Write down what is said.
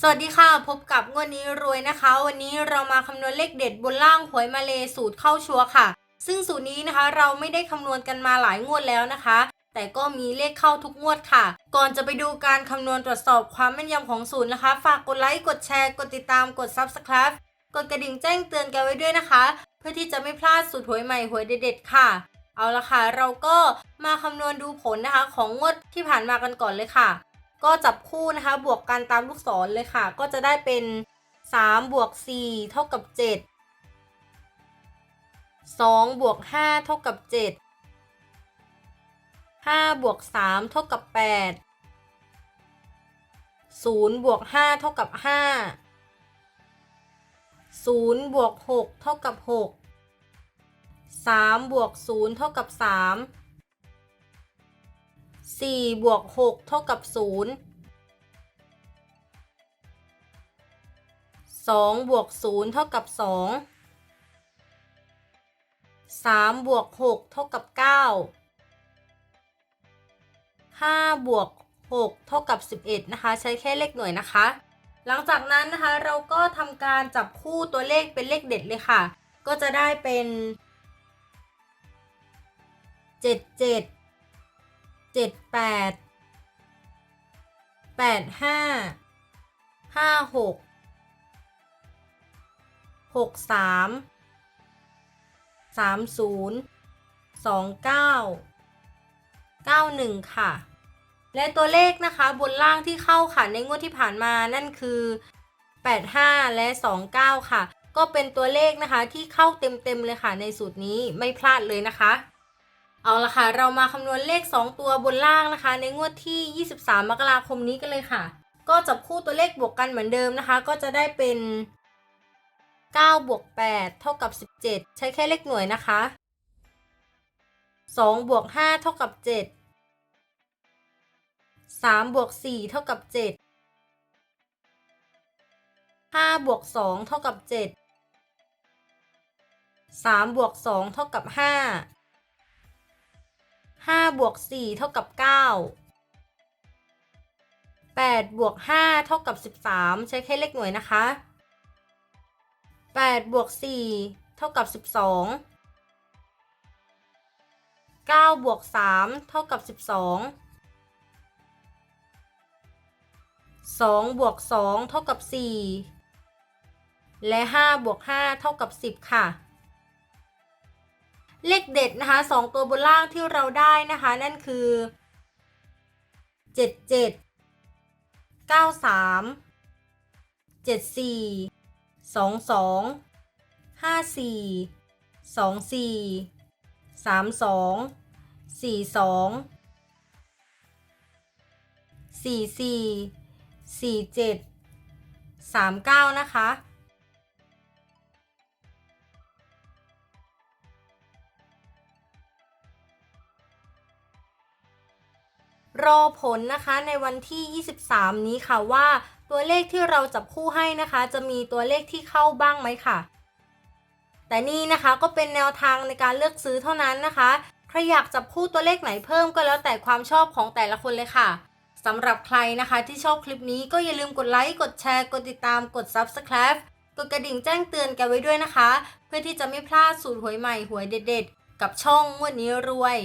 สวัสดีค่ะ พบกับงวดนี้รวยนะคะ วันนี้เรามาคำนวณเลขเด็ดบนล่างหวยมาเลสูตรเข้าชัวค่ะ ซึ่งสูตรนี้นะคะ เราไม่ได้คำนวณกันมาหลายงวดแล้วนะคะ แต่ก็มีเลขเข้าทุกงวดค่ะ ก่อนจะไปดูการคำนวณตรวจสอบความแม่นยำของสูตรนะคะ ฝากกดไลค์กดแชร์กดติดตามกด Subscribe กดกระดิ่งแจ้งเตือนกันไว้ด้วยนะคะ เพื่อที่จะไม่พลาดสูตรหวยใหม่หวยเด็ดๆค่ะ เอาละค่ะ เราก็มาคำนวณดูผลนะคะ ของงวดที่ผ่านมากันก่อนเลยค่ะ ก็จับคู่นะคะ บวกกันตามลูกศรเลยค่ะ ก็จะได้เป็น3บวก4เท่ากับ 7 2บวก5เท่ากับ 7 5บวก3เท่ากับ 8 0บวก5เท่ากับ 5 0บวก6เท่ากับ 6 3บวก0เท่ากับ 3 4 บวก 6 เท่ากับ 0 2 บวก 0 เท่ากับ 2 3 บวก 6 เท่ากับ 9 5 บวก 6 เท่ากับ 11 นะคะ ใช้แค่เลขหน่วยนะคะ หลังจากนั้นนะคะเราก็ทำการจับคู่ตัวเลขเป็นเลขเด็ดเลยค่ะ ก็จะได้เป็น 7 7 เจ็ดแปดแปดห้าห้าหกหกสามสามศูนย์สองเก้าเก้าหนึ่งค่ะ และตัวเลขนะคะบนล่างที่เข้าค่ะในงวดที่ผ่านมานั่นคือ 85 และ 29 ค่ะ ก็เป็นตัวเลขนะคะที่เข้าเต็มๆเลยค่ะในสูตรนี้ไม่พลาดเลยนะคะ เอาละค่ะ เรามาคำนวณเลข 2 ตัวบนล่างนะคะ ในงวดที่ 23 มกราคมนี้กันเลยค่ะ ก็จับคู่ตัวเลขบวกกันเหมือนเดิมนะคะ ก็จะได้เป็น 9 บวก 8 เท่ากับ 17 ใช้แค่เลขหน่วยนะคะ 2 บวก 5 เท่ากับ 7 3 บวก 4 เท่ากับ 7 5 บวก 2 เท่ากับ 7 3 บวก 2 เท่ากับ 5 5บวก4เท่ากับ 9 8บวก5เท่ากับ 13 ใช้แค่เลขหน่วยนะคะ 8บวก4เท่ากับ 12 9บวก3เท่ากับ 12 2บวก2เท่ากับ 4 และ5บวก5เท่ากับ 10 ค่ะ เลขเด็ดนะคะสองตัวบนล่างที่เราได้นะคะ นั่นคือเจ็ดเจ็ดเก้าสามเจ็ด รอผลนะคะในวันที่ 23 นี้ค่ะว่า ตัวเลขที่เราจับคู่ให้นะคะ จะมีตัวเลขที่เข้าบ้างไหมค่ะ แต่นี่นะคะก็เป็นแนวทางในการเลือกซื้อเท่านั้นนะคะใครอยากจับคู่ตัวเลขไหนเพิ่มก็แล้วแต่ความชอบของแต่ละคนเลยค่ะสำหรับใครนะคะที่ชอบคลิปนี้ก็อย่าลืมกดไลค์กดแชร์กดติดตามกด Subscribe กดกระดิ่งแจ้งเตือนกันไว้ด้วยนะคะ เพื่อที่จะไม่พลาดสูตรหวยใหม่หวยเด็ด ๆ กับช่องงวดนี้รวย